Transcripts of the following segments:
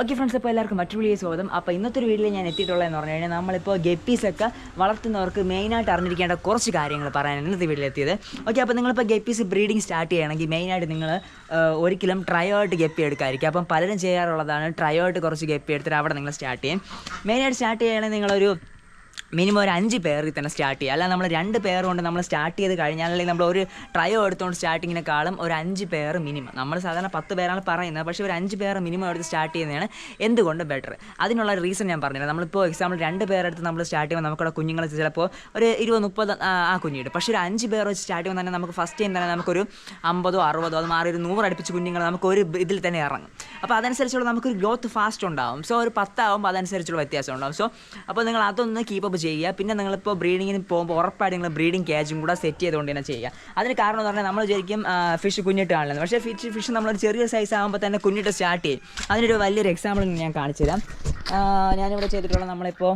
Okay friends അപ്പോൾ എല്ലാവർക്കും മറ്റൊരു വീഡിയോ സ്വാഗതം. അപ്പോൾ ഇന്നത്തെ ഒരു വീഡിയോയിൽ ഞാൻ എത്തിയിട്ടുള്ളതെന്ന് പറഞ്ഞു കഴിഞ്ഞാൽ നമ്മളിപ്പോൾ ഗപ്പീസൊക്കെ വളർത്തുന്നവർക്ക് മെയിനായിട്ട് അറിഞ്ഞിരിക്കേണ്ട കുറച്ച് കാര്യങ്ങൾ പറയാനാണ് ഇന്നത്തെ വീഡിയോയിൽ എത്തിയത്. ഓക്കെ അപ്പോൾ നിങ്ങളിപ്പോൾ ഗപ്പീസ് ബ്രീഡിംഗ് സ്റ്റാർട്ട് ചെയ്യണമെങ്കിൽ മെയിനായിട്ട് നിങ്ങൾ ഒരിക്കലും ട്രയോട്ട് ഗപ്പി എടുക്കാതിരിക്കും അപ്പം പലരും ചെയ്യാറുള്ളതാണ് ട്രയോട്ട് കുറച്ച് ഗപ്പി എടുത്തിട്ട് അവിടെ നിങ്ങൾ സ്റ്റാർട്ട് ചെയ്യും. മെയിനായിട്ട് സ്റ്റാർട്ട് ചെയ്യണമെങ്കിൽ നിങ്ങളൊരു മിനിമം ഒരു അഞ്ച് പേരിൽ തന്നെ സ്റ്റാർട്ട് ചെയ്യുക. അല്ല നമ്മൾ രണ്ട് പേർ കൊണ്ട് നമ്മൾ സ്റ്റാർട്ട് ചെയ്ത് കഴിഞ്ഞാൽ അല്ലെങ്കിൽ നമ്മൾ ഒരു ട്രയോ എടുത്തുകൊണ്ട് സ്റ്റാർട്ടിങ്ങിനെക്കാളും ഒരു അഞ്ച് പേർ മിനിമം. നമ്മൾ സാധാരണ പത്ത് പേരാണ് പറയുന്നത്. പക്ഷേ ഒരു അഞ്ച് പേർ മിനിമം എടുത്ത് സ്റ്റാർട്ട് ചെയ്യുന്നതാണ് എന്തുകൊണ്ട് ബെറ്റർ അതിനുള്ള റീസൺ ഞാൻ പറഞ്ഞില്ല നമ്മളിപ്പോൾ എക്സാമ്പിൾ രണ്ട് പേരെടുത്ത് നമ്മൾ സ്റ്റാർട്ട് ചെയ്യുമ്പോൾ നമുക്കവിടെ കുഞ്ഞുങ്ങൾ ചിലപ്പോൾ ഒരു ഇരുപത് മുപ്പത് ആ കുഞ്ഞിട് പക്ഷേ ഒരു അഞ്ച് പേർ വെച്ച് സ്റ്റാർട്ട് ചെയ്യുമ്പോൾ തന്നെ നമുക്ക് ഫസ്റ്റ് ടൈം തന്നെ നമുക്കൊരു അമ്പതോ അറുപതോ അത് മാറി ഒരു നൂറ് അടുപ്പിച്ച് കുഞ്ഞുങ്ങൾ നമുക്ക് ഒരു ഇതിൽ തന്നെ ഇറങ്ങും. അപ്പോൾ അതനുസരിച്ചുള്ള നമുക്കൊരു ഗ്രോത്ത് ഫാസ്റ്റ് ഉണ്ടാവും. സോ ഒരു പത്താവുമ്പോൾ അതനുസരിച്ചുള്ള വ്യത്യാസം ഉണ്ടാവും. സോ അപ്പോൾ നിങ്ങൾ അതൊന്ന് കീപ്പ് അപ്പ് ചെയ്യുക. പിന്നെ നിങ്ങളിപ്പോൾ ബ്രീഡിങ്ങിന് പോകുമ്പോൾ ഉറപ്പായിട്ട് നിങ്ങൾ ബ്രീഡിംഗ് കേജും കൂടെ സെറ്റ് ചെയ്തുകൊണ്ട് തന്നെ ചെയ്യുക. അതിന് കാരണം എന്ന് പറഞ്ഞാൽ നമ്മൾ ശരിക്കും ഫിഷ് കുഞ്ഞിട്ട് പക്ഷേ ഫിഷ് ഫിഷ് നമ്മളൊരു ചെറിയ സൈസ് ആകുമ്പോൾ തന്നെ കുഞ്ഞിട്ട് സ്റ്റാർട്ട് ചെയ്യും. അതിനൊരു വലിയൊരു എക്സാമ്പിൾ ഞാൻ കാണിച്ചു തരാം. ഞാനിവിടെ ചെയ്തിട്ടുള്ള നമ്മളിപ്പോൾ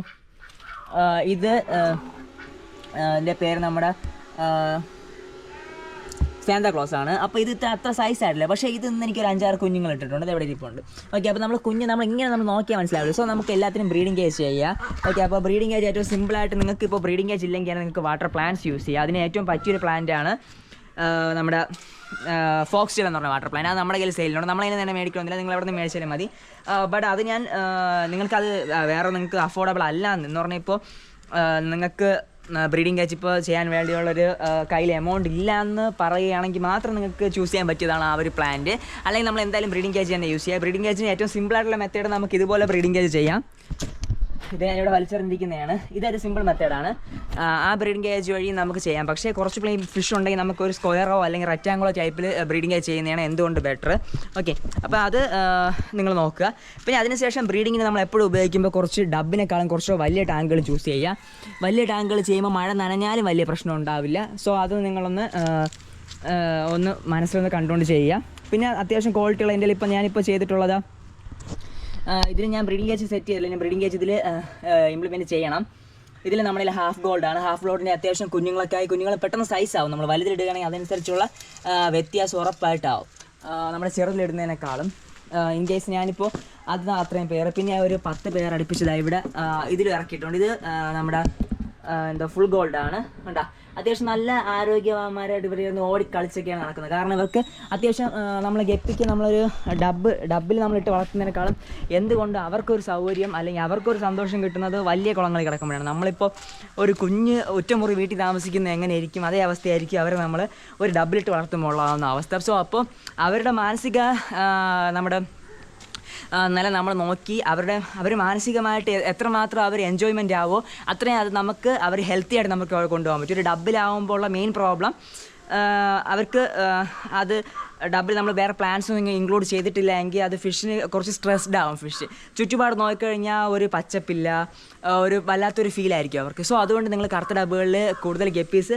ഇത് ഇതിന്റെ പേര് നമ്മുടെ സാന്താ ക്ലോസ് ആണ്. അപ്പോൾ ഇത് അത്ര സൈസ് ആയിട്ടില്ല. പക്ഷേ ഇത് ഇന്ന് എനിക്ക് ഒരു അഞ്ചാറ് കുഞ്ഞുങ്ങൾ ഇട്ടിട്ടുണ്ട്. എവിടെ ഇരിപ്പുണ്ട്? ഓക്കെ അപ്പോൾ നമ്മൾ കുഞ്ഞ് നമ്മൾ ഇങ്ങനെ നമ്മൾ നോക്കിയാൽ മനസ്സിലാവില്ല സോ നമുക്ക് എല്ലാത്തിനും ബ്രീഡിംഗ് കേസ് ചെയ്യുക ഓക്കെ അപ്പോൾ ബ്രീഡിംഗ് കേജ് ഏറ്റവും സിമ്പിളായിട്ട് നിങ്ങൾക്ക് ഇപ്പോൾ ബ്രീഡിംഗ് കേജ് ഇല്ലെങ്കിൽ നിങ്ങൾക്ക് വാട്ടർ പ്ലാന്റ്സ് യൂസ് ചെയ്യുക അതിന് ഏറ്റവും പറ്റിയൊരു പ്ലാന്റ് ആണ് നമ്മുടെ ഫോക്സ് ടെയിൽ എന്ന് പറഞ്ഞ വാട്ടർ പ്ലാൻ അത് നമ്മുടെ കയ്യിൽ സെയിലുണ്ട് നമ്മളതിന് തന്നെ മേടിക്കണമെന്നില്ല. നിങ്ങൾ അവിടെ നിന്ന് മേടിച്ചാലും മതി. ബട്ട് അത് ഞാൻ നിങ്ങൾക്കത് വേറെ നിങ്ങൾക്ക് അഫോർഡബിൾ അല്ല എന്ന് പറഞ്ഞാൽ ഇപ്പോൾ നിങ്ങൾക്ക് ബ്രീഡിംഗ് കാച്ച് ഇപ്പോൾ ചെയ്യാൻ വേണ്ടിയുള്ളൊരു കയ്യിൽ എമൗണ്ട് ഇല്ല എന്ന് പറയുകയാണെങ്കിൽ മാത്രം നിങ്ങൾക്ക് ചൂസ് ചെയ്യാൻ പറ്റിയതാണ് ആ ഒരു പ്ലാന്റ് അല്ലെങ്കിൽ നമ്മൾ എന്തായാലും ബ്രീഡിംഗ് കാച്ച് തന്നെ യൂസ് ചെയ്യുക ബ്രീഡിംഗ് കാച്ചിന് ഏറ്റവും സിമ്പിളായിട്ടുള്ള മെത്തേഡ് നമുക്ക് ഇതുപോലെ ബ്രീഡിംഗ് കാച്ച് ചെയ്യാം. ഇത് ഞാനിവിടെ വലിച്ചെറിഞ്ഞിരിക്കുന്നതാണ്. ഇതൊരു സിമ്പിൾ മെത്തേഡാണ് ആ ബ്രീഡിംഗ് കേജ് വഴി നമുക്ക് ചെയ്യാം. പക്ഷേ കുറച്ച് പ്ലെയിൻ ഫിഷ് ഉണ്ടെങ്കിൽ നമുക്ക് ഒരു സ്ക്വയറോ അല്ലെങ്കിൽ റെക്റ്റാങ്കിളോ ടൈപ്പിൽ ബ്രീഡിംഗ് കേജ് ചെയ്യുന്നതാണ് എന്തുകൊണ്ട് ബെറ്റർ ഓക്കെ അപ്പോൾ അത് നിങ്ങൾ നോക്കുക. പിന്നെ അതിനുശേഷം ബ്രീഡിങ്ങിന് നമ്മൾ എപ്പോഴും ഉപയോഗിക്കുമ്പോൾ കുറച്ച് ഡബിനേക്കാളും കുറച്ച് വലിയ ടാങ്കുകൾ ചൂസ് ചെയ്യുക. വലിയ ടാങ്കുകൾ ചെയ്യുമ്പോൾ മഴ നനഞ്ഞാലും വലിയ പ്രശ്നം ഉണ്ടാവില്ല. സോ അത് നിങ്ങളൊന്ന് ഒന്ന് മനസ്സിലൊന്ന് കണ്ടുകൊണ്ട് ചെയ്യുക. പിന്നെ അത്യാവശ്യം ക്വാളിറ്റിയുള്ള എന്റെ ഇപ്പം ഞാനിപ്പോൾ ചെയ്തിട്ടുള്ളത് ഇതിന് ഞാൻ ബ്രീഡിംഗ് കേജ് സെറ്റ് ചെയ്തില്ല ഞാൻ ബ്രീഡിംഗ് കേജ് ഇതിൽ ഇംപ്ലിമെന്റ് ചെയ്യണം. ഇതിൽ നമ്മളിൽ ഹാഫ് ഗോൾഡാണ് ഹാഫ് ഗോൾഡിന് അത്യാവശ്യം കുഞ്ഞുങ്ങളൊക്കെ കുഞ്ഞുങ്ങൾ പെട്ടെന്ന് സൈസ് ആവും. നമ്മൾ വലുതിലിടുകയാണെങ്കിൽ അതനുസരിച്ചുള്ള വ്യത്യാസം ഉറപ്പായിട്ടാവും. നമ്മുടെ ചെറുതിലിടുന്നതിനേക്കാളും ഇൻ കേസ് ഞാനിപ്പോൾ അത് അത്രയും പേര് പിന്നെ ഒരു പത്ത് പേർ അടുപ്പിച്ചതാണ് ഇവിടെ ഇതിൽ ഇറക്കിയിട്ടുണ്ട്. ഇത് നമ്മുടെ എന്താ ഫുൾ ഗോൾഡ് ആണ്. കണ്ടാ? അത്യാവശ്യം നല്ല ആരോഗ്യവാന്മാരായിട്ട് ഇവർ ഇരുന്ന് ഓടി കളിച്ചൊക്കെയാണ് നടക്കുന്നത്. കാരണം ഇവർക്ക് അത്യാവശ്യം നമ്മൾ ഗപ്പിക്ക് നമ്മളൊരു ഡബ് ഡബിൽ നമ്മളിട്ട് വളർത്തുന്നതിനേക്കാളും എന്തുകൊണ്ട് അവർക്കൊരു സൗകര്യം അല്ലെങ്കിൽ അവർക്കൊരു സന്തോഷം കിട്ടുന്നത് വലിയ കുളങ്ങളിൽ കിടക്കുമ്പോഴാണ്. നമ്മളിപ്പോൾ ഒരു കുഞ്ഞ് ഒറ്റമുറി വീട്ടിൽ താമസിക്കുന്ന എങ്ങനെയായിരിക്കും അതേ അവസ്ഥയായിരിക്കും അവരെ നമ്മൾ ഒരു ഡബിലിട്ട് വളർത്തുമ്പോൾ ഉള്ളതാവുന്ന അവസ്ഥ. സോ അപ്പോൾ അവരുടെ മാനസിക നമ്മുടെ നില നമ്മൾ നോക്കി അവരുടെ അവർ മാനസികമായിട്ട് എത്രമാത്രം അവർ എൻജോയ്മെന്റ് ആവോ അത്രയും അത് നമുക്ക് അവർ ഹെൽത്തി ആയിട്ട് നമുക്ക് കൊണ്ടുപോകാൻ പറ്റും. ഒരു ഡബിലാവുമ്പോൾ ഉള്ള മെയിൻ പ്രോബ്ലം അവർക്ക് അത് ഡബിൾ നമ്മൾ വേറെ പ്ലാൻസ് ഒന്നും ഇൻക്ലൂഡ് ചെയ്തിട്ടില്ല എങ്കിൽ അത് ഫിഷിന് കുറച്ച് സ്ട്രെസ്ഡ് ആവും ഫിഷ് ചുറ്റുപാട് നോക്കിക്കഴിഞ്ഞാൽ ഒരു പച്ചപ്പില്ല ഒരു വല്ലാത്തൊരു ഫീൽ ആയിരിക്കും അവർക്ക്. സോ അതുകൊണ്ട് നിങ്ങൾ കറുത്ത ഡബുകളിൽ കൂടുതൽ ഗപ്പീസ്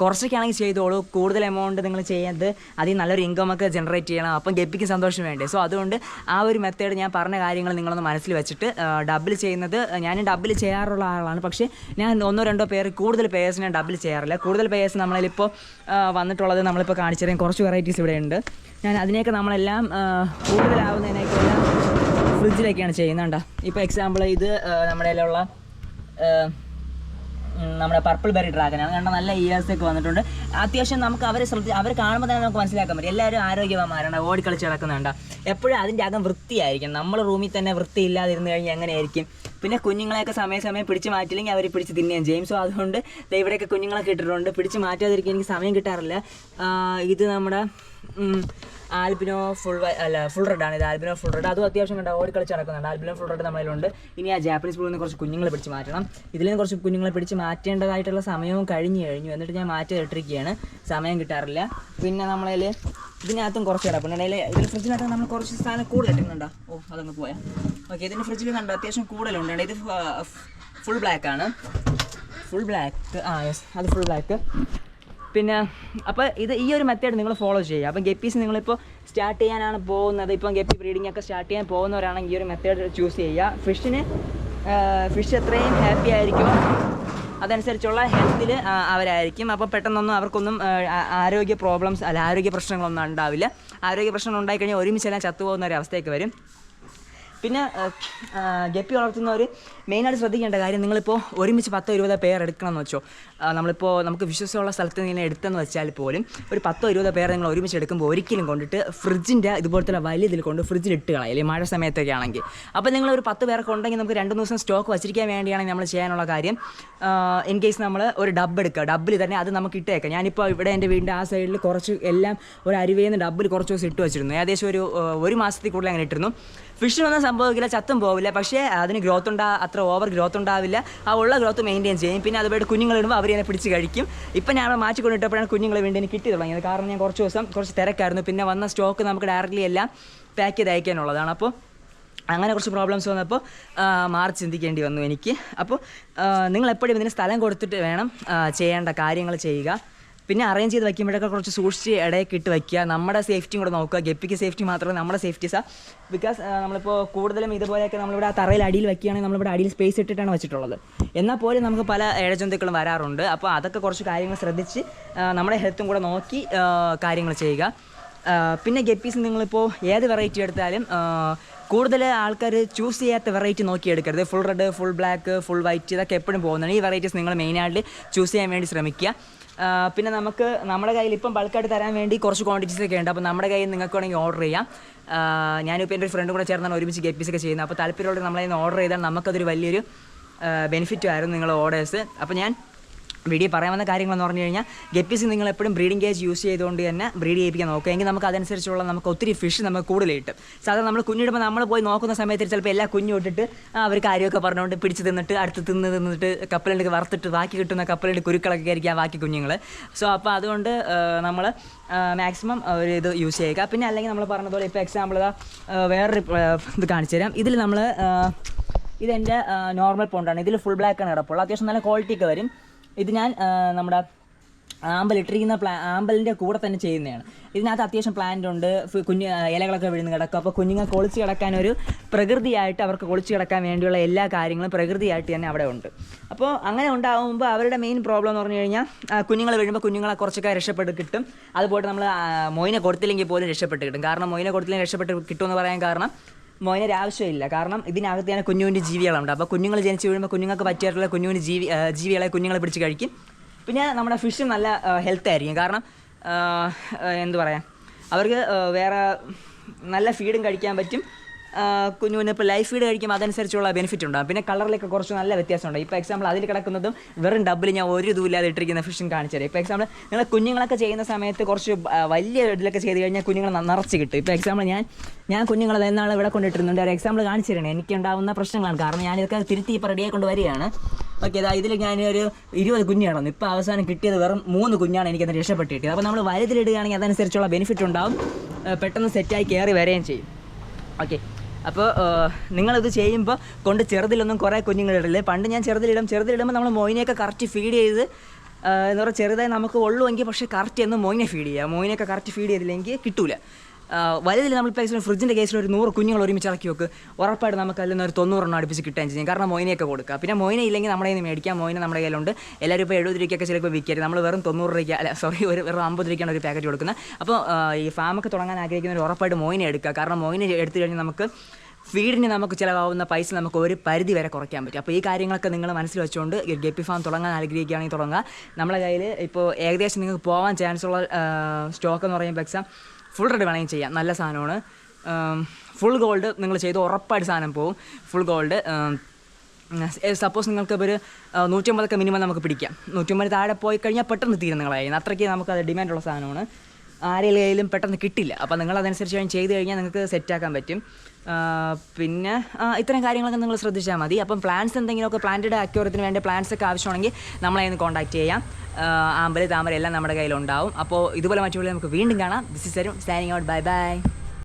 കുറച്ചൊക്കെ ആണെങ്കിൽ ചെയ്തോളൂ. കൂടുതൽ എമൗണ്ട് നിങ്ങൾ ചെയ്യുന്നത് അതിൽ നല്ലൊരു ഇൻകം ഒക്കെ ജനറേറ്റ് ചെയ്യണം. അപ്പം ഗപ്പിക്ക് സന്തോഷം വേണ്ടേ. സോ അതുകൊണ്ട് ആ ഒരു മെത്തേഡ് ഞാൻ പറഞ്ഞ കാര്യങ്ങൾ നിങ്ങളൊന്ന് മനസ്സിൽ വെച്ചിട്ട് ഡബിൾ ചെയ്യുന്നത് ഞാൻ ഡബിൾ ചെയ്യാറുള്ള ആളാണ്. പക്ഷേ ഞാൻ ഒന്നോ രണ്ടോ പേര് കൂടുതൽ പേഴ്സ് ഞാൻ ഡബിൾ ചെയ്യാറില്ല. കൂടുതൽ പേഴ്സ് നമ്മളിപ്പോൾ വന്നിട്ടുള്ളത് നമ്മളിപ്പോൾ കാണിച്ചു തരാൻ കുറച്ച് വെറൈറ്റീസ് ഇവിടെ ഉണ്ട്. ഞാൻ അതിനെയൊക്കെ നമ്മളെല്ലാം കൂടുതലാവുന്നതിനൊക്കെ എല്ലാം ഫ്രിഡ്ജിലൊക്കെയാണ് ചെയ്യുന്നുണ്ട് ഇപ്പോൾ എക്സാമ്പിൾ ഇത് നമ്മുടെ കയ്യിലുള്ള നമ്മുടെ പർപ്പിൾ ബെറി ഡ്രാഗനാണ് കണ്ട? നല്ല ഇയേഴ്സ് ഒക്കെ വന്നിട്ടുണ്ട്. അത്യാവശ്യം നമുക്ക് അവരെ ശ്രദ്ധി അവർ കാണുമ്പോൾ തന്നെ നമുക്ക് മനസ്സിലാക്കാൻ പറ്റും. എല്ലാവരും ആരോഗ്യവാന്മാരാണ്. ഓടിക്കളിച്ച് കിടക്കുന്നുണ്ട് എപ്പോഴും അതിന്റെ അകം വൃത്തിയായിരിക്കും നമ്മൾ റൂമിൽ തന്നെ വൃത്തി ഇല്ലാതിരുന്ന് കഴിഞ്ഞാൽ എങ്ങനെയായിരിക്കും? പിന്നെ കുഞ്ഞുങ്ങളെയൊക്കെ സമയം സമയം പിടിച്ച് മാറ്റില്ലെങ്കിൽ അവർ പിടിച്ച് തിന്നുകയും ജെയിംസും അതുകൊണ്ട് ഇവിടെയൊക്കെ കുഞ്ഞുങ്ങളൊക്കെ ഇട്ടിട്ടുണ്ട്. പിടിച്ച് മാറ്റാതിരിക്കാൻ എനിക്ക് സമയം കിട്ടാറില്ല. ഇത് നമ്മുടെ ആൽബിനോ ഫുൾ അല്ല ഫുൾ റെഡ് ആണ് ഇത്. Albino full red. അതും അത്യാവശ്യം കണ്ട? ഓടിക്കളിച്ച് നടക്കുന്നുണ്ട്. ആൽബിനോ ഫുൾ റെഡ് നമ്മളിലുണ്ട്. ഇനി ആ ജാപ്പനീസ് ബ്ലൂന്ന് കുറച്ച് കുഞ്ഞുങ്ങളെ പിടിച്ച് മാറ്റണം. ഇതിൽ നിന്ന് കുറച്ച് കുഞ്ഞുങ്ങളെ പിടിച്ച് മാറ്റേണ്ടതായിട്ടുള്ള സമയവും കഴിഞ്ഞു കഴിഞ്ഞു. എന്നിട്ട് ഞാൻ മാറ്റി ഇട്ടിരിക്കുകയാണ് സമയം കിട്ടാറില്ല. പിന്നെ നമ്മളതിൽ ഇതിനകത്തും കുറച്ച് കിടപ്പുണ്ട് ഇതിൽ ഫ്രിഡ്ജിനകത്ത് നമ്മൾ കുറച്ച് സാധനം കൂടുതൽ ഇട്ടിട്ടുണ്ടോ ഓ അതങ്ങ് പോയാൽ ഓക്കെ ഇതിന്റെ ഫ്രിഡ്ജിൽ കണ്ട അത്യാവശ്യം കൂടുതലുണ്ട്. ഇത് ഫുൾ ബ്ലാക്ക് ആണ്. Full black. ആ യെസ് അത് ഫുൾ ബ്ലാക്ക്. പിന്നെ അപ്പോൾ ഇത് ഈ ഒരു മെത്തേഡ് നിങ്ങൾ ഫോളോ ചെയ്യുക. അപ്പം ഗപ്പീസ് നിങ്ങളിപ്പോൾ സ്റ്റാർട്ട് ചെയ്യാനാണ് പോകുന്നത്. ഇപ്പം ഗപ്പി ബ്രീഡിംഗ് ഒക്കെ സ്റ്റാർട്ട് ചെയ്യാൻ പോകുന്നവരാണെങ്കിൽ ഈ ഒരു മെത്തേഡ് ചൂസ് ചെയ്യുക. ഫിഷിന് ഫിഷ് എത്രയും ഹാപ്പി ആയിരിക്കും. അതനുസരിച്ചുള്ള ഹെൽത്തിൽ അവരായിരിക്കും. അപ്പോൾ പെട്ടെന്നൊന്നും അവർക്കൊന്നും ആരോഗ്യ പ്രോബ്ലംസ് അല്ല ആരോഗ്യ പ്രശ്നങ്ങളൊന്നും ഉണ്ടാവില്ല. ആരോഗ്യ പ്രശ്നങ്ങൾ ഉണ്ടായിക്കഴിഞ്ഞാൽ ഒരുമിച്ചെല്ലാം ചത്തുപോകുന്ന ഒരു അവസ്ഥയൊക്കെ വരും. പിന്നെ ഗപ്പി വളർത്തുന്നവർ മെയിനായിട്ട് ശ്രദ്ധിക്കേണ്ട കാര്യം നിങ്ങളിപ്പോൾ ഒരുമിച്ച് പത്തോ ഇരുപതോ പേർ എടുക്കണമെന്ന് വെച്ചോ. നമ്മളിപ്പോൾ നമുക്ക് വിശ്വസമുള്ള സ്ഥലത്ത് നിന്ന് എടുത്തെന്ന് വെച്ചാൽ പോലും ഒരു പത്തോ ഇരുപതോ പേർ നിങ്ങൾ ഒരുമിച്ച് എടുക്കുമ്പോൾ ഒരിക്കലും കൊണ്ടിട്ട് ഫ്രിഡ്ജിന്റെ ഇതുപോലത്തെ വലിയ ഇതിൽ കൊണ്ട് ഫ്രിഡ്ജിൽ ഇട്ട് കളയും അല്ലെങ്കിൽ മഴ സമയത്തൊക്കെ ആണെങ്കിൽ അപ്പോൾ നിങ്ങൾ ഒരു പത്ത് പേരൊക്കെ ഉണ്ടെങ്കിൽ നമുക്ക് രണ്ട് ദിവസം സ്റ്റോക്ക് വച്ചിരിക്കാൻ വേണ്ടിയാണ് നമ്മൾ ചെയ്യാനുള്ള കാര്യം. ഇൻ കേസ് നമ്മൾ ഒരു ഡബ്ബ് എടുക്കുക. ഡബ്ബിൽ തന്നെ അത് നമുക്ക് ഇട്ടേക്കാം. ഞാനിപ്പോൾ ഇവിടെ എന്റെ വീടിന്റെ ആ സൈഡിൽ കുറച്ച് എല്ലാം ഒരു അരുവേന്ന് ഡബ്ബിൽ കുറച്ച് ദിവസം ഇട്ട് വെച്ചിരുന്നു. ഏകദേശം ഒരു ഒരു മാസത്തിൽ കൂടുതൽ അങ്ങനെ ഇട്ടിരുന്നു. ഫിഷിനൊന്നും സംഭവിക്കില്ല ചത്തും പോവില്ല. പക്ഷേ അതിന് ഗ്രോത്ത് ഉണ്ടാ അത്ര ഓവർ ഗ്രോത്ത് ഉണ്ടാവില്ല. ആ ഉള്ള ഗ്രോത്ത് മെയിന്റെയിൻ ചെയ്യും. പിന്നെ അതുപോലെ കുഞ്ഞുങ്ങൾ ഇടുമ്പോൾ അവർ എന്നെ പിടിച്ച് കഴിക്കും. ഇപ്പം ഞാൻ അവിടെ മാറ്റിക്കൊണ്ടിട്ടപ്പോഴാണ് കുഞ്ഞുങ്ങളെ വേണ്ടി എനിക്ക് കിട്ടി തുടങ്ങിയത്. കാരണം ഞാൻ കുറച്ച് ദിവസം കുറച്ച് തിരക്കായിരുന്നു. പിന്നെ വന്ന സ്റ്റോക്ക് നമുക്ക് ഡയറക്റ്റ്ലി എല്ലാം പാക്ക് ചെയ്ത് അയക്കാനുള്ളതാണ്. അപ്പോൾ അങ്ങനെ കുറച്ച് പ്രോബ്ലംസ് വന്നപ്പോൾ മാറി ചിന്തിക്കേണ്ടി വന്നു എനിക്ക്. അപ്പോൾ നിങ്ങൾ എപ്പോഴും ഇതിന് സ്ഥലം കൊടുത്തിട്ട് വേണം ചെയ്യേണ്ട കാര്യങ്ങൾ ചെയ്യുക. പിന്നെ അറേഞ്ച് ചെയ്ത് വയ്ക്കുമ്പോഴൊക്കെ കുറച്ച് സൂക്ഷിച്ച് ഇടയൊക്കെ ഇട്ട് വയ്ക്കുക. നമ്മുടെ സേഫ്റ്റിയും കൂടെ നോക്കുക. ഗപ്പിക്ക് സേഫ്റ്റി മാത്രമല്ല നമ്മുടെ സേഫ്റ്റീസാണ് ബിക്കോസ് നമ്മളിപ്പോൾ കൂടുതലും ഇതുപോലെയൊക്കെ നമ്മളിവിടെ ആ തറയിൽ അടിയിൽ വയ്ക്കുകയാണെങ്കിൽ നമ്മളിവിടെ അടിയിൽ സ്പേസ് ഇട്ടിട്ടാണ് വെച്ചിട്ടുള്ളത്. എന്നാൽ പോലും നമുക്ക് പല ഇഴജന്തുക്കളും വരാറുണ്ട്. അപ്പോൾ അതൊക്കെ കുറച്ച് കാര്യങ്ങൾ ശ്രദ്ധിച്ച് നമ്മുടെ ഹെൽത്തും കൂടെ നോക്കി കാര്യങ്ങൾ ചെയ്യുക. പിന്നെ ഗപ്പീസ് നിങ്ങളിപ്പോൾ ഏത് വെറൈറ്റി എടുത്താലും കൂടുതൽ ആൾക്കാർ ചൂസ് ചെയ്യാത്ത വെറൈറ്റി നോക്കി എടുക്കരുത് full red full black full white ഇതൊക്കെ എപ്പോഴും പോകുന്നതാണ്. ഈ വെറൈറ്റീസ് നിങ്ങൾ മെയിനായിട്ട് ചൂസ് ചെയ്യാൻ വേണ്ടി ശ്രമിക്കുക. പിന്നെ നമുക്ക് നമ്മുടെ കയ്യിൽ ഇപ്പം ബൾക്കായിട്ട് തരാൻ വേണ്ടി കുറച്ച് ക്വാണ്ടിറ്റീസ് ഒക്കെ ഉണ്ട്. അപ്പോൾ നമ്മുടെ കയ്യിൽ നിങ്ങൾക്ക് വേണമെങ്കിൽ ഓർഡർ ചെയ്യാം. ഞാനിപ്പോൾ എന്റെ ഒരു ഫ്രണ്ടും കൂടെ ചേർന്നാണ് ഒരുമിച്ച് ഗപ്പീസ് ഒക്കെ ചെയ്യുന്നത്. അപ്പോൾ താല്പര്യമുള്ള നമ്മളതിന് ഓർഡർ ചെയ്താൽ നമുക്കതൊരു വലിയൊരു ബെനിഫിറ്റ് ആയിരുന്നു നിങ്ങളുടെ ഓർഡേഴ്സ് അപ്പോൾ ഞാൻ വീഡിയോ വന്ന കാര്യങ്ങളെന്ന് പറഞ്ഞു കഴിഞ്ഞാൽ ഗപ്പീസ് നിങ്ങൾ എപ്പോഴും ബ്രീഡിംഗ് കേജ് യൂസ് ചെയ്തുകൊണ്ട് തന്നെ ബ്രീഡ് ചെയ്യിപ്പിക്കാൻ നോക്കുക. എങ്കിൽ നമുക്ക് അതനുസരിച്ചുള്ള നമുക്ക് ഒത്തിരി ഫിഷ് നമുക്ക് കൂടുതൽ കിട്ടും സാധാരണ നമ്മൾ കുഞ്ഞിടുമ്പോൾ നമ്മൾ പോയി നോക്കുന്ന സമയത്ത് ചിലപ്പോൾ എല്ലാ കുഞ്ഞു ഇട്ടിട്ട് അവർ കാര്യമൊക്കെ പറഞ്ഞുകൊണ്ട് പിടിച്ച് തിന്നിട്ട് അടുത്ത് തിന്ന് തിന്നിട്ട് കപ്പലിന്റെ വറുത്തിട്ട് ബാക്കി കിട്ടുന്ന കപ്പലിന്റെ കുരുക്കളൊക്കെ ആയിരിക്കും ബാക്കി കുഞ്ഞുങ്ങൾ. സോ അപ്പോൾ അതുകൊണ്ട് നമ്മൾ മാക്സിമം ഒരു ഇത് യൂസ് ചെയ്യുക. പിന്നെ അല്ലെങ്കിൽ നമ്മൾ പറഞ്ഞതുപോലെ ഇപ്പോൾ എക്സാമ്പിൾ വേറൊരു ഇത് കാണിച്ചു തരാം. ഇതിൽ നമ്മൾ ഇതെന്റെ നോർമൽ പോണ്ടാണ് ഇതിൽ ഫുൾ ബ്ലാക്ക് ആണ് കിടപ്പുള്ളത്. അത്യാവശ്യം നല്ല ക്വാളിറ്റി ഒക്കെ വരും. ഇത് ഞാൻ നമ്മുടെ ആമ്പൽ ഇട്ടിരിക്കുന്ന പ്ലാ ആമ്പലിന്റെ കൂടെ തന്നെ ചെയ്യുന്നതാണ്. ഇതിനകത്ത് അത്യാവശ്യം പ്ലാന്റ് ഉണ്ട് കുഞ്ഞു ഇലകളൊക്കെ വിഴുന്ന് കിടക്കും. അപ്പോൾ കുഞ്ഞുങ്ങൾക്ക് ഒളിച്ച് കിടക്കാൻ ഒരു പ്രകൃതിയായിട്ട് അവർക്ക് ഒളിച്ച് കിടക്കാൻ വേണ്ടിയുള്ള എല്ലാ കാര്യങ്ങളും പ്രകൃതിയായിട്ട് തന്നെ അവിടെ ഉണ്ട്. അപ്പോൾ അങ്ങനെ ഉണ്ടാകുമ്പോൾ അവരുടെ മെയിൻ പ്രോബ്ലം എന്ന് പറഞ്ഞു കഴിഞ്ഞാൽ കുഞ്ഞുങ്ങൾ വീഴുമ്പോൾ കുഞ്ഞുങ്ങളെ കുറച്ചൊക്കെ രക്ഷപ്പെട്ട് കിട്ടും. അതുപോലെ നമ്മൾ മൊയിനെ കൊടുത്തില്ലെങ്കിൽ പോലും രക്ഷപ്പെട്ട് കിട്ടും. കാരണം മൊയിനെ കൊടുത്തില്ലെങ്കിൽ രക്ഷപ്പെട്ട് കിട്ടുമെന്ന് പറയാൻ കാരണം മോയിനൊരു ആവശ്യമില്ല. കാരണം ഇതിനകത്ത് തന്നെ കുഞ്ഞു കുഞ്ഞു ജീവികളുണ്ട്. അപ്പോൾ കുഞ്ഞുങ്ങൾ ജനിച്ച് വീഴുമ്പോൾ കുഞ്ഞുങ്ങൾക്ക് പറ്റിയിട്ടുള്ള കുഞ്ഞു ജീവി ജീവികളെ കുഞ്ഞുങ്ങളെ പിടിച്ച് കഴിക്കും. പിന്നെ നമ്മുടെ ഫിഷ് നല്ല ഹെൽത്ത് ആയിരിക്കും. കാരണം എന്തു പറയാം? അവർക്ക് വേറെ നല്ല ഫീഡും കഴിക്കാൻ പറ്റും. ആ, കുഞ്ഞു കുഞ്ഞു ഇപ്പോൾ ലൈഫ് ഫീഡ് കഴിക്കുമ്പോൾ അതനുസരിച്ചുള്ള ബെനിഫിറ്റ് ഉണ്ടാകും പിന്നെ കളറിലൊക്കെ കുറച്ച് നല്ല വ്യത്യാസമുണ്ട്? ഇപ്പോൾ എക്സാമ്പിൾ അതിൽ കിടക്കുന്നതും വെറും ഡബിൾ ഞാൻ ഒരു ഇതുമില്ലാതെ ഇട്ടിരിക്കുന്ന ഫിഷും കാണിച്ചു തരാം. ഇപ്പോൾ എക്സാമ്പിൾ നിങ്ങൾ കുഞ്ഞുങ്ങളൊക്കെ ചെയ്യുന്ന സമയത്ത് കുറച്ച് വലിയ ഇതിലൊക്കെ ചെയ്ത് കഴിഞ്ഞാൽ കുഞ്ഞുങ്ങൾ നിറച്ച് കിട്ടും. ഇപ്പോൾ എക്സാമ്പിൾ ഞാൻ ഞാൻ കുഞ്ഞുങ്ങളെ എന്നാൾ ഇവിടെ കൊണ്ടിട്ടിരുന്നുണ്ട്. ഒരു എക്സാമ്പിൾ കാണിച്ചു തരണേ എനിക്ക് ഉണ്ടാകുന്ന പ്രശ്നങ്ങളാണ്. കാരണം ഞാനിതൊക്കെ തിരുത്തി ഇപ്പോൾ റെഡിയായി കൊണ്ട് വരികയാണ്. ഓക്കെ അതായത് ഇതിൽ ഞാൻ ഒരു ഇരുപത് കുഞ്ഞാണ് കിടന്നു ഇപ്പോൾ അവസാനം കിട്ടിയത് വെറും മൂന്ന് കുഞ്ഞാണ് എനിക്ക് രക്ഷപ്പെട്ട് കിട്ടിയത് അപ്പോൾ നമ്മൾ വലുതിലിടുകയാണെങ്കിൽ അതനുസരിച്ചുള്ള ബെനിഫിറ്റ് ഉണ്ടാവും. പെട്ടെന്ന് സെറ്റായി കയറി വരികയും ചെയ്യും. ഓക്കെ അപ്പോൾ നിങ്ങളിത് ചെയ്യുമ്പോൾ കൊണ്ട് ചെറുതിലൊന്നും കുറേ കുഞ്ഞുങ്ങളിടില്ലേ പണ്ട് ഞാൻ ചെറുതിലിടും ചെറുതിലിടുമ്പോൾ നമ്മൾ മോയിനെയൊക്കെ കറക്റ്റ് ഫീഡ് ചെയ്ത് എന്ന് പറയുക ചെറുതായി നമുക്ക് ഉള്ളുവെങ്കിൽ പക്ഷേ കറക്റ്റ് എന്ന് മോയിനെ ഫീഡ് ചെയ്യുക മോയിനെയൊക്കെ കറക്റ്റ് ഫീഡ് ചെയ്തില്ലെങ്കിൽ കിട്ടൂല. ആ, നമ്മൾ നമ്മളിപ്പോൾ ഫ്രിഡ്ജിന്റെ കേസിൽ ഒരു നൂറ് കുഞ്ഞുങ്ങൾ ഒരുമിച്ച് ഇറക്കി വെക്ക്. ഉറപ്പായിട്ട് നമുക്ക് അതിൽ നിന്ന് ഒരു തൊണ്ണൂറെണ്ണം അടുപ്പിച്ച് കിട്ടുകയും ചെയ്യും. കാരണം മൊയിനെയൊക്കെ കൊടുക്കുക. പിന്നെ മൊയിനെ ഇല്ലെങ്കിൽ നമ്മുടെ കയ്യിൽ നിന്ന് മേടിക്കാം. മൊയിനെ നമ്മുടെ കയ്യിലുണ്ട്. എല്ലാവരും ഇപ്പോൾ എഴുപത് രൂപയ്ക്കൊക്കെ ചിലപ്പോൾ വിൽക്കരുത്. നമ്മൾ വെറും തൊണ്ണൂറ് രൂപയ്ക്ക് അല്ല സോറി ഒരു വെറും അമ്പത് രൂപയ്ക്കാണ് ഒരു പാക്കറ്റ് കൊടുക്കുന്നത്. അപ്പോൾ ഈ ഫാമൊക്കെ തുടങ്ങാൻ ആഗ്രഹിക്കുന്നവർ ഉറപ്പായിട്ട് മൊയിനെ എടുക്കുക. കാരണം മൊയിനെ എടുത്തു കഴിഞ്ഞാൽ നമുക്ക് ഫീഡിന് നമുക്ക് ചിലവാകുന്ന പൈസ നമുക്ക് ഒരു പരിധി വരെ കുറയ്ക്കാൻ പറ്റും. അപ്പോൾ ഈ കാര്യങ്ങളൊക്കെ നിങ്ങൾ മനസ്സിൽ വെച്ചുകൊണ്ട് ഗപ്പി ഫാം തുടങ്ങാൻ ആഗ്രഹിക്കുകയാണെങ്കിൽ തുടങ്ങുക. നമ്മളെ കയ്യിൽ ഇപ്പോൾ ഏകദേശം നിങ്ങൾക്ക് പോകാൻ ചാൻസ് ഉള്ള സ്റ്റോക്ക് എന്ന് പറയുമ്പോൾ എക്സാം ഫുൾ റെഡ് വേണമെങ്കിൽ ചെയ്യാം. നല്ല സാധനമാണ്. ഫുൾ ഗോൾഡ് നിങ്ങൾ ചെയ്ത് ഉറപ്പായിട്ട് സാധനം പോകും ഫുൾ ഗോൾഡ് സപ്പോസ് നിങ്ങൾക്ക് ഒരു നൂറ്റമ്പതൊക്കെ മിനിമം നമുക്ക് പിടിക്കാം. നൂറ്റമ്പത് താഴെ പോയി കഴിഞ്ഞാൽ പെട്ടെന്ന് തീരും നിങ്ങളെ കയ്യിൽ അത്രയ്ക്ക് നമുക്ക് അത് ഡിമാൻഡുള്ള സാധനമാണ്. ആരെങ്കിലും പെട്ടെന്ന് കിട്ടില്ല. അപ്പോൾ നിങ്ങൾ അതനുസരിച്ച് ഞാൻ ചെയ്ത് കഴിഞ്ഞാൽ നിങ്ങൾക്ക് സെറ്റാക്കാൻ പറ്റും. പിന്നെ ഇത്തരം കാര്യങ്ങളൊക്കെ നിങ്ങൾ ശ്രദ്ധിച്ചാൽ മതി. അപ്പം പ്ലാൻസ് എന്തെങ്കിലുമൊക്കെ പ്ലാന്റഡ് അക്യൂറത്തിന് വേണ്ടി പ്ലാൻസ് ഒക്കെ ആവശ്യമാണെങ്കിൽ നമ്മളെ ഒന്ന് കോൺടാക്ട് ചെയ്യാം. ആമ്പൽ താമര എല്ലാം നമ്മുടെ കയ്യിലുണ്ടാവും. അപ്പോൾ ഇതുപോലെ മറ്റുള്ള നമുക്ക് വീണ്ടും കാണാം. ദിസ് ഇസ് തരും സ്റ്റാനിങ് ഔട്ട് ബൈ ബൈ